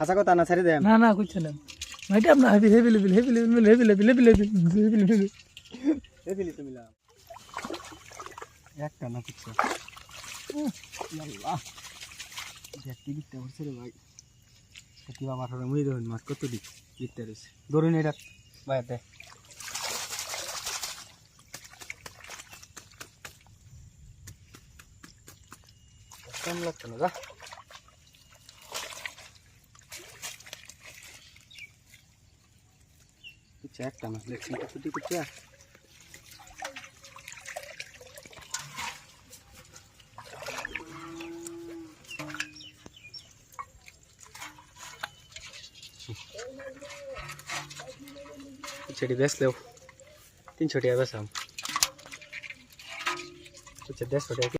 হাসা কথা না ছাড়ি দেন না না করছে না মাইটা আপনার heavy heavy level heavy level heavy level heavy level heavy level ফেলি তুমি একটা না কিছু আল্লাহ দেখতে গিটটা উঠছে রে ভাই কি বাবা ধরে মুই দেখুন মাছ কত দিক গিটটা রয়েছে ধরুন এটা বাইরে কেমন লাগতো না যা কিছু একটা মাছ দেখছি কত দিক কিছু ছটি বেচলেও তিনশো টাকা বেচাম আচ্ছা দেড়শো টাকা